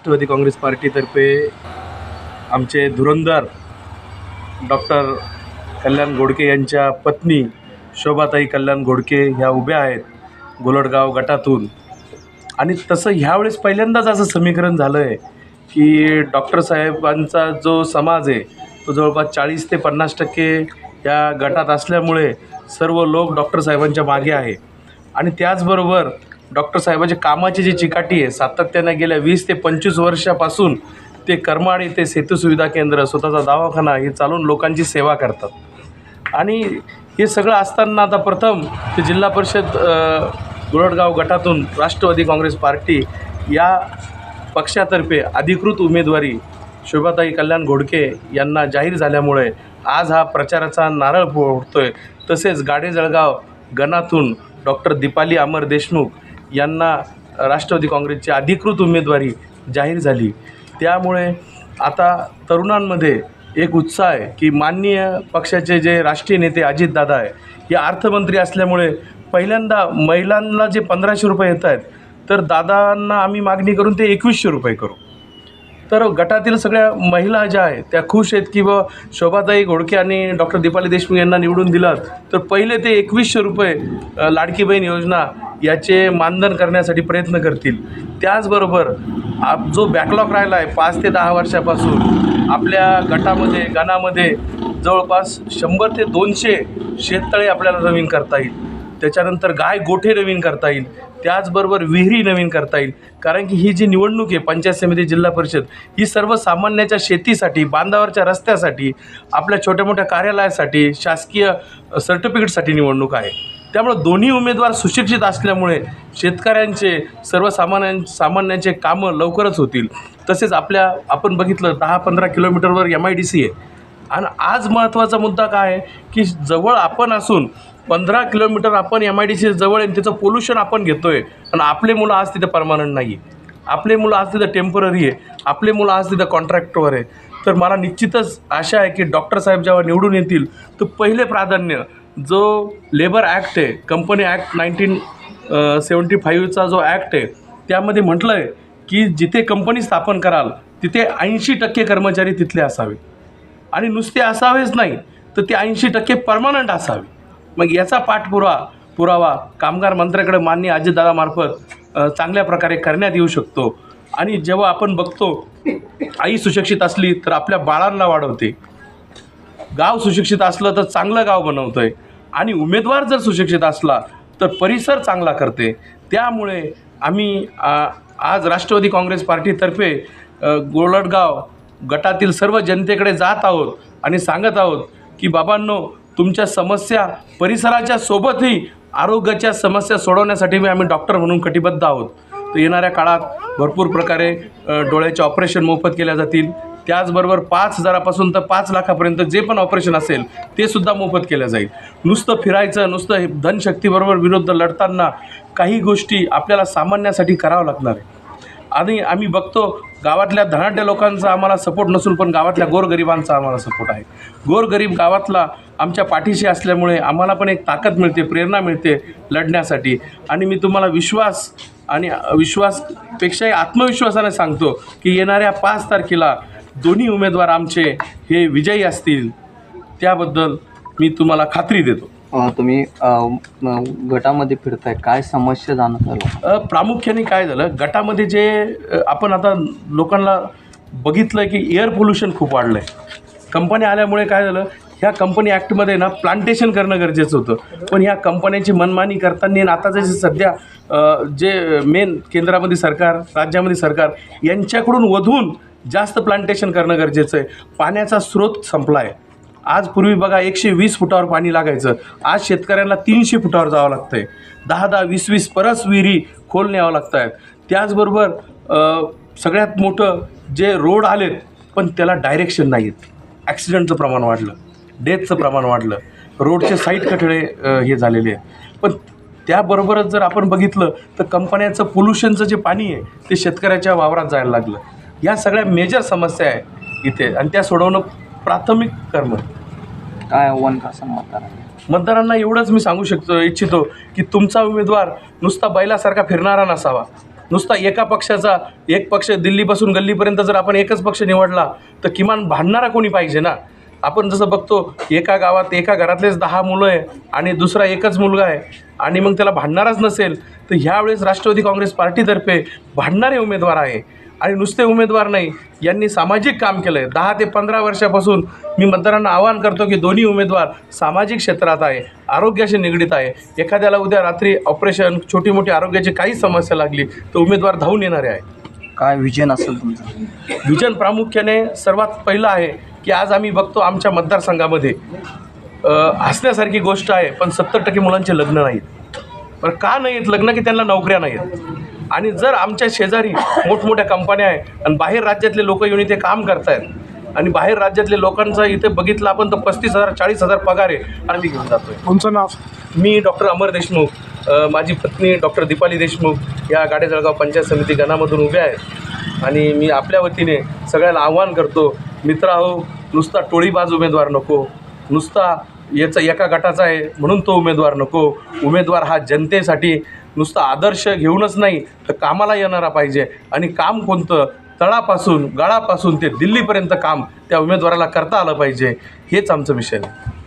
राष्ट्रवादी काँग्रेस पार्टीतर्फे आमचे धुरंधर डॉक्टर कल्याण घोडके यांच्या पत्नी शोभाताई कल्याण घोडके ह्या उभ्या आहेत गोलडगाव गटातून. आणि तसं ह्यावेळेस पहिल्यांदाच असं समीकरण झालं आहे की डॉक्टर साहेबांचा जो समाज आहे तो जवळपास चाळीस ते पन्नास टक्के या गटात असल्यामुळे सर्व लोक डॉक्टर साहेबांच्या मागे आहे. आणि त्याचबरोबर डॉक्टर साहेबांची कामाची जी चिकाटी आहे सातत्यानं गेल्या वीस ते पंचवीस वर्षापासून ते करमाड येथे सेतू सुविधा केंद्र स्वतःचा दवाखाना हे चालून लोकांची सेवा करतात. आणि हे सगळं असताना आता प्रथम ते जिल्हा परिषद गुरडगाव गटातून राष्ट्रवादी काँग्रेस पार्टी या पक्षातर्फे अधिकृत उमेदवारी शोभाताई कल्याण घोडके यांना जाहीर झाल्यामुळे आज हा प्रचाराचा नारळ फोडतोय. तसेच गाडे जळगाव गणातून डॉक्टर दीपाली अमर देशमुख यांना राष्ट्रवादी काँग्रेसची अधिकृत उमेदवारी जाहीर झाली. त्यामुळे आता तरुणांमध्ये एक उत्साह आहे की माननीय पक्षाचे जे राष्ट्रीय नेते अजितदादा आहे हे अर्थमंत्री असल्यामुळे पहिल्यांदा महिलांना जे पंधराशे रुपये येत आहेत तर दादांना आम्ही मागणी करून ते एकवीसशे रुपये करू. तर गटातील सगळ्या महिला ज्या आहेत त्या खुश आहेत की व शोभाताई घोडके आणि डॉक्टर दीपाली देशमुख यांना निवडून दिलात. तर पहिले ते एकवीसशे रुपये लाडकी बहीण योजना याचे मानधन करण्यासाठी प्रयत्न करतील. त्याचबरोबर आप जो बॅकलॉग राहिला आहे पाच ते दहा वर्षापासून आपल्या गटामध्ये गणामध्ये जवळपास शंभर ते दोनशे शेततळे आपल्याला नवीन करता येईल. त्याच्यानंतर गाय गोठे नवीन करता येईल त्याचबरोबर विहिरी नवीन करता येईल. कारण की ही जी निवडणूक आहे पंचायत समिती जिल्हा परिषद ही सर्वसामान्याच्या शेतीसाठी बांधावरच्या रस्त्यासाठी आपल्या छोट्या मोठ्या कार्यालयासाठी शासकीय सर्टिफिकेटसाठी निवडणूक आहे. त्यामुळं दोन्ही उमेदवार सुशिक्षित असल्यामुळे शेतकऱ्यांचे सर्वसामान्यां सामान्यांचे कामं लवकरच होतील. तसेच आपल्या आपण बघितलं दहा पंधरा किलोमीटरवर एम आय डी सी आहे. आणि आज महत्त्वाचा मुद्दा काय आहे की जवळ आपण असून पंधरा किलोमीटर आपण एम आय डी सी जवळ आहे आणि त्याचं पोल्युशन आपण घेतो आहे आणि आपले मुलं आज तिथं परमानंट नाही आहे आपले मुलं आज तिथं टेंपररी आहे. आपले मुलं आज तिथं कॉन्ट्रॅक्टवर आहे. तर मला निश्चितच आशा आहे की डॉक्टर साहेब जेव्हा निवडून येतील तर पहिले प्राधान्य जो लेबर ॲक्ट आहे कंपनी ॲक्ट नाईन्टीन सेवन्टी फाईव्हचा जो ॲक्ट आहे त्यामध्ये म्हटलं आहे की जिथे कंपनी स्थापन कराल तिथे ऐंशी टक्के कर्मचारी तिथले असावे. आणि नुसते असावेच नाही तर ते ऐंशी टक्के परमानंट असावे. मग याचा पाठपुरावा पुरावा कामगार मंत्र्याकडे मान्य अजितदादामार्फत चांगल्या प्रकारे करण्यात येऊ शकतो. आणि जेव्हा आपण बघतो आई सुशिक्षित असली तर आपल्या बाळांना वाढवते. गाव सुशिक्षित असलं तर चांगलं गाव बनवतं आहे आणि उमेदवार जर सुशिक्षित असला तर परिसर चांगला करते. त्यामुळे आम्ही आ, आज राष्ट्रवादी काँग्रेस पार्टीतर्फे गोलडगाव गटातील सर्व जनतेकडे जात आहोत आणि सांगत आहोत की बाबांनो तुमच्या समस्या परिसराच्या सोबतही आरोग्याच्या समस्या सोडवण्यासाठी मी आम्ही डॉक्टर म्हणून कटिबद्ध आहोत. तर येणाऱ्या काळात भरपूर प्रकारे डोळ्याचे ऑपरेशन मोफत केल्या जातील. त्याचबरोबर पाच हजारापासून तर पाच लाखापर्यंत जे पण ऑपरेशन असेल ते सुद्धा मोफत केलं जाईल. नुसतं फिरायचं नुसतं हे धनशक्तीबरोबर विरुद्ध लढताना काही गोष्टी आपल्याला सामान्यासाठी करावं लागणार. आहे आणि आम्ही बघतो गावातल्या धनाढ्य लोकांचा आम्हाला सपोर्ट नसून पण गावातल्या गोरगरिबांचा आम्हाला सपोर्ट आहे. गोरगरीब गावातला आमच्या पाठीशी असल्यामुळे आम्हाला पण एक ताकद मिळते प्रेरणा मिळते लढण्यासाठी. आणि मी तुम्हाला विश्वास आणि विश्वासपेक्षाही आत्मविश्वासाने सांगतो की येणाऱ्या पाच तारखेला दोन्ही उमेदवार आमचे हे विजयी असतील त्याबद्दल मी तुम्हाला खात्री देतो. तुम्ही गटामध्ये फिरताय. काय समस्या जाणत प्रामुख्याने काय झालं गटामध्ये जे आपण आता लोकांना बघितलं की एअर पोल्युशन खूप वाढलं आहे कंपन्या आल्यामुळे काय झालं ह्या कंपनी ॲक्टमध्ये ना प्लांटेशन करणं गरजेचं होतं. पण ह्या कंपन्यांची मनमानी करताना आता जे सध्या जे मेन केंद्रामध्ये सरकार राज्यामध्ये सरकार यांच्याकडून वधून जास्त प्लांटेशन करणं गरजेचं आहे. पाण्याचा स्रोत संपला आहे आज पूर्वी बघा एकशे वीस फुटावर पाणी लागायचं. आज शेतकऱ्यांना तीनशे फुटावर जावं लागतं आहे दहा दहा वीस वीस परस विहिरी खोल न्यावं लागत आहेत त्याचबरोबर सगळ्यात मोठं जे रोड आलेत पण त्याला डायरेक्शन नाही आहेत ॲक्सिडेंटचं प्रमाण वाढलं. डेथचं प्रमाण वाढलं. रोडचे साईट कठडे हे झालेले आहेत. पण त्याबरोबरच जर आपण बघितलं तर कंपन्यांचं पोल्युशनचं जे पाणी आहे ते शेतकऱ्याच्या वावरात जायला लागलं. या सगळ्या मेजर समस्या आहे इथे. आणि त्या सोडवणं प्राथमिक कर्म. काय आव्हान कसं मतदारांना मतदारांना एवढंच मी सांगू शकतो इच्छितो की तुमचा उमेदवार नुसता बैलासारखा फिरणारा नसावा. नुसता एका पक्षाचा एक पक्ष दिल्लीपासून गल्लीपर्यंत जर आपण एकच पक्ष निवडला तर किमान भांडणारा कोणी पाहिजे ना? आपण जसं बघतो एका गावात एका घरातलेच दहा मुलं आहे आणि दुसरा एकच मुलगा आहे आणि मग त्याला भांडणारच नसेल तर ह्यावेळेस राष्ट्रवादी काँग्रेस पार्टीतर्फे भांडणारे उमेदवार आहे. आणि नुसते उमेदवार नाही यांनी सामाजिक काम केलं आहे दहा ते पंधरा वर्षापासून मी मतदारांना आवाहन करतो की दोन्ही उमेदवार सामाजिक क्षेत्रात आहे आरोग्याशी निगडीत आहे. एखाद्याला उद्या रात्री ऑपरेशन छोटी मोठी आरोग्याची काही समस्या लागली तर उमेदवार धावून येणारे आहे. काय विजन असेल तुमचं? विजन प्रामुख्याने सर्वात पहिलं आहे की आज आम्ही बघतो आमच्या मतदारसंघामध्ये अ, हसण्यासारखी गोष्ट आहे पण सत्तर टक्के मुलांचे लग्न नाहीत. पण का नाही आहेत लग्न की त्यांना नोकऱ्या नाही आहेत आणि जर आमच्या शेजारी मोठमोठ्या कंपन्या आहे आणि बाहेर राज्यातले लोक येऊन इथे काम करतायत आणि बाहेर राज्यातले लोकांचा इथे बघितलं आपण तर पस्तीस हजार चाळीस हजार पगार आहे आणि मी घेऊन जातोय. तुमचं नाव? मी डॉक्टर अमर देशमुख माझी पत्नी डॉक्टर दीपाली देशमुख या गाडे जळगाव पंचायत समिती गणामधून उभ्या आहेत. आणि मी आपल्या वतीने सगळ्याला आव्हान करतो मित्रा हो नुसता टोळीबाज उमेदवार नको नुसता याचा एका गटाचा आहे म्हणून तो उमेदवार नको. उमेदवार हा जनतेसाठी नुसता आदर्श घेऊनच नाही तर कामाला येणारा पाहिजे. आणि काम कोणतं? तळापासून गळापासून ते दिल्लीपर्यंत काम त्या उमेदवाराला करता आलं पाहिजे. हेच आमचं विषय आहे.